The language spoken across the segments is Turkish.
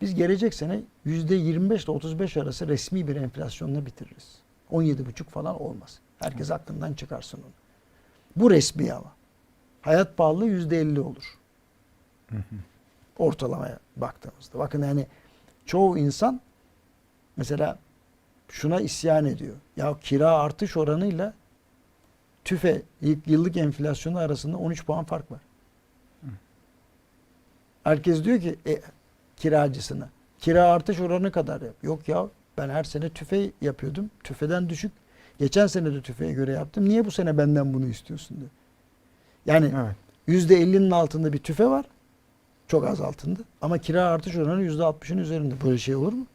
Biz gelecek sene %25 ile 35 arası resmi bir enflasyonla bitiririz. 17,5 falan olmaz. Herkes aklından çıkarsın onu. Bu resmi ama. Hayat pahalılığı %50 olur. Ortalamaya baktığımızda. Bakın yani çoğu insan mesela şuna isyan ediyor. Ya kira artış oranıyla tüfe yıllık enflasyonu arasında 13 puan fark var. Herkes diyor ki e, kiracısına kira artış oranı kadar yap. Yok ya ben her sene tüfe yapıyordum. Tüfeden düşük. Geçen sene de tüfeğe göre yaptım. Niye bu sene benden bunu istiyorsun diyor. Yani Evet. yüzde 50'nin altında bir tüfe var. Çok az altında. Ama kira artış oranı yüzde 60'ın üzerinde. Böyle şey olur mu?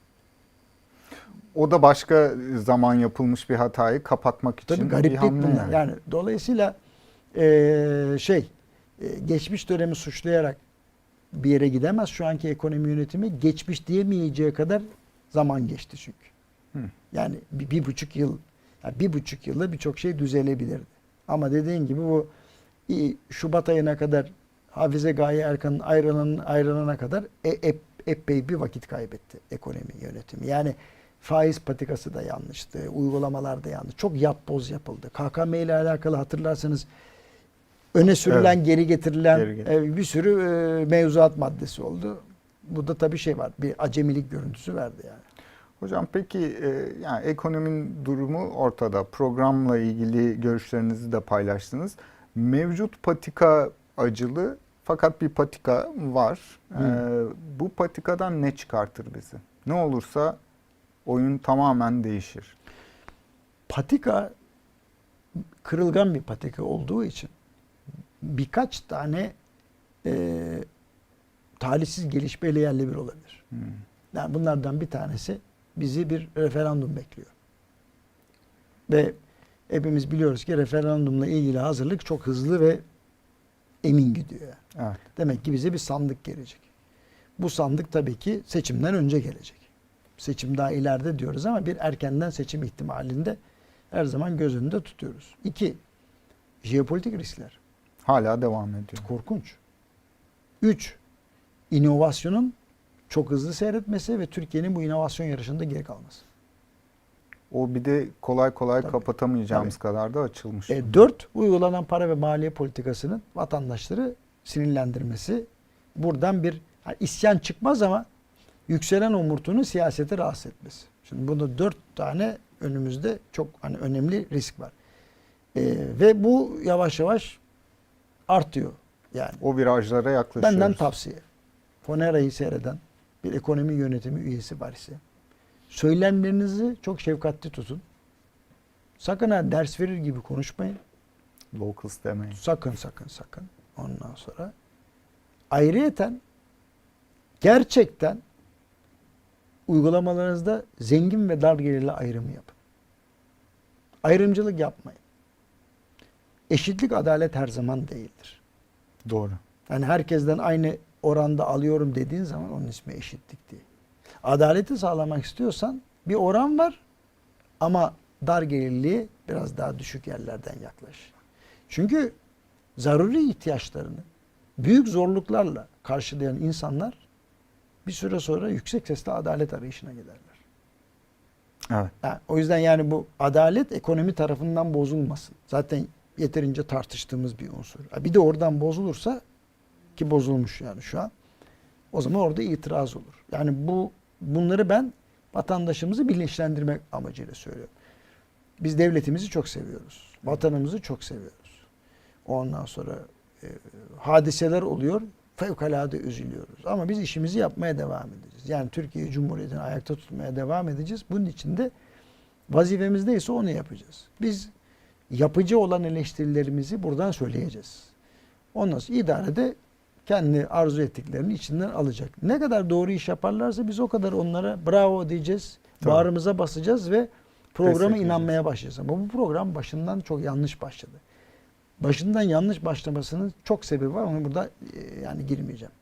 O da başka zaman yapılmış bir hatayı kapatmak için Tabii bir gariplik hamle bunlar. yani. Yani dolayısıyla eee, şey e, geçmiş dönemi suçlayarak bir yere gidemez. Şu anki ekonomi yönetimi geçmiş diyemeyeceği kadar zaman geçti çünkü. Hı. Yani bir, bir buçuk yıl yani bir buçuk yılda birçok şey düzelebilirdi. Ama dediğin gibi bu Şubat ayına kadar Hafize Gaye Erkan'ın ayrılan, ayrılana kadar e, ep- epey bir vakit kaybetti ekonomi yönetimi. Yani faiz patikası da yanlıştı, uygulamalar da yanlış. Çok yapboz yapıldı. KKM ile alakalı hatırlarsanız öne sürülen, Evet. geri getirilen Geri e, bir sürü e, mevzuat maddesi oldu. Bu da tabii şey var, bir acemilik görüntüsü verdi yani. Hocam peki e, yani ekonominin durumu ortada. Programla ilgili görüşlerinizi de paylaştınız. Mevcut patika acılı fakat bir patika var. E, bu patikadan ne çıkartır bizi? Ne olursa oyun tamamen değişir. patika kırılgan bir patika olduğu için birkaç tane e, talihsiz gelişmeyle yerle bir olabilir. Hmm. Yani bunlardan bir tanesi bizi bir referandum bekliyor. Ve hepimiz biliyoruz ki referandumla ilgili hazırlık çok hızlı ve emin gidiyor. yani. Evet. Demek ki bize bir sandık gelecek. Bu sandık tabii ki seçimden önce gelecek. Seçim daha ileride diyoruz ama bir erkenden seçim ihtimalinde her zaman göz önünde tutuyoruz. İki, jeopolitik riskler. Hala devam ediyor. Korkunç. Üç, inovasyonun çok hızlı seyretmesi ve Türkiye'nin bu inovasyon yarışında geri kalması. O bir de kolay kolay Tabii. kapatamayacağımız kadar da açılmış. E, dört, uygulanan para ve maliye politikasının vatandaşları sinirlendirmesi. Buradan bir ha, isyan çıkmaz ama yükselen omurtunun siyaseti rahatsız etmesi. Şimdi burada dört tane önümüzde çok hani önemli risk var. E, ve bu yavaş yavaş artıyor. Yani O virajlara yaklaşıyoruz. benden tavsiye. Fonera'yı seyreden bir ekonomi yönetimi üyesi var ise söylemlerinizi çok şefkatli tutun. Sakın ha ders verir gibi konuşmayın. Locals demeyin. Sakın sakın sakın. Ondan sonra ayrıyeten gerçekten uygulamalarınızda zengin ve dar gelirli ayrımı yapın. Ayrımcılık yapmayın. Eşitlik adalet her zaman değildir. Doğru. Yani herkesten aynı oranda alıyorum dediğin zaman onun ismi eşitlik değil. Adaleti sağlamak istiyorsan bir oran var ama dar gelirliği biraz daha düşük yerlerden yaklaş. Çünkü zaruri ihtiyaçlarını büyük zorluklarla karşılayan insanlar bir süre sonra yüksek sesle adalet arayışına giderler. Evet. Ha, o yüzden yani bu adalet ekonomi tarafından bozulmasın. Zaten yeterince tartıştığımız bir unsur. Bir de oradan bozulursa ki bozulmuş yani şu an. O zaman orada itiraz olur. Yani bu bunları ben vatandaşımızı bilinçlendirmek amacıyla söylüyorum. Biz devletimizi çok seviyoruz. Vatanımızı çok seviyoruz. Ondan sonra e, hadiseler oluyor. Fevkalade üzülüyoruz. Ama biz işimizi yapmaya devam edeceğiz. Yani Türkiye Cumhuriyeti'ni ayakta tutmaya devam edeceğiz. Bunun için de vazifemiz neyse onu yapacağız. Biz yapıcı olan eleştirilerimizi buradan söyleyeceğiz. Ondan sonra idarede kendi arzu ettiklerini içinden alacak. Ne kadar doğru iş yaparlarsa biz o kadar onlara bravo diyeceğiz. Tabii. Bağrımıza basacağız ve programa inanmaya başlayacağız. Ama bu program başından çok yanlış başladı. Başından yanlış başlamasının çok sebebi var ama burada e, yani girmeyeceğim.